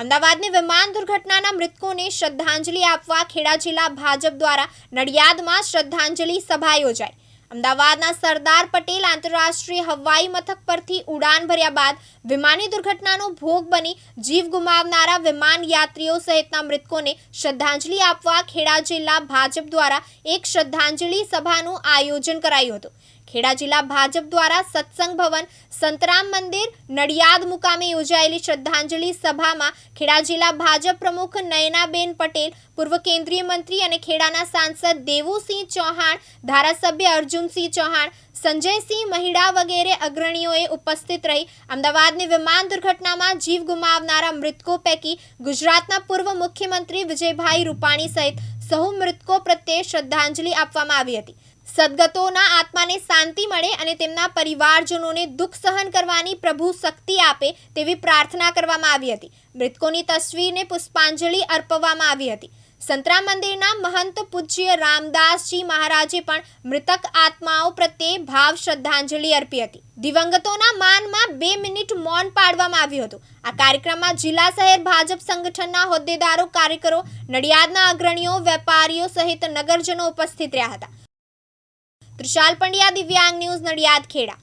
અમદાવાદની વિમાન દુર્ઘટનાના મૃતકોને શ્રદ્ધાંજલિ આપવા ખેડા જિલ્લા ભાજપ દ્વારા નડિયાદમાં શ્રદ્ધાંજલિ સભા યોજાઈ. અમદાવાદના સરદાર પટેલ આંતરરાષ્ટ્રીય હવાઈ મથક પરથી ઉડાન ભર્યા બાદ વિમાની દુર્ઘટનાનો ભોગ બની જીવ ગુમાવનારા વિમાન યાત્રીઓ સહિતના મૃતકોને શ્રદ્ધાંજલિ આપવા ખેડા જિલ્લા ભાજપ દ્વારા એક શ્રદ્ધાંજલિ સભાનું આયોજન કરાયું હતું. ખેડા જિલ્લા ભાજપ દ્વારા સત્સંગ ભવન સંતરામ મંદિર નડિયાદ મુકામે યોજાયેલી શ્રદ્ધાંજલિ સભામાં ખેડા જિલ્લા ભાજપ પ્રમુખ નયનાબેન પટેલ, પૂર્વ કેન્દ્રીય મંત્રી અને ખેડાના સાંસદ દેવુસિંહ ચૌહાણ, ધારાસભ્ય અર્જુનસિંહ ચૌહાણ, સંજયસિંહ મહિડા વગેરે અગ્રણીઓએ ઉપસ્થિત રહી અમદાવાદની વિમાન દુર્ઘટનામાં જીવ ગુમાવનારા મૃતકો પૈકી ગુજરાતના પૂર્વ મુખ્યમંત્રી વિજયભાઈ રૂપાણી સહિત સહુ મૃતકો પ્રત્યે શ્રદ્ધાંજલિ આપવામાં આવી હતી. સદગતોના આત્માને શાંતિ મળે અને તેમના પરિવારજનોને દુઃખ સહન કરવાની પ્રભુ શક્તિ આપે તેવી પ્રાર્થના કરવામાં આવી હતી. મૃતકોની તસવીરને પુષ્પાંજલિ અર્પવામાં આવી હતી. સંતરામ મંદિરના મહંત પૂજ્ય રામદાસજી મહારાજે પણ મૃતક આત્માઓ પ્રત્યે ભાવ શ્રદ્ધાંજલિ અર્પી હતી. દિવંગતોના માનમાં બે મિનિટ મૌન પાડવામાં આવ્યું હતું. આ કાર્યક્રમમાં જિલ્લા શહેર ભાજપ સંગઠનના હોદ્દેદારો, કાર્યકરો, નડિયાદના અગ્રણીઓ, વેપારીઓ સહિત નગરજનો ઉપસ્થિત રહ્યા હતા. ત્રિશાલ પંડ્યા, દિવ્યાંગ ન્યૂઝ, નડિયાદ ખેડા.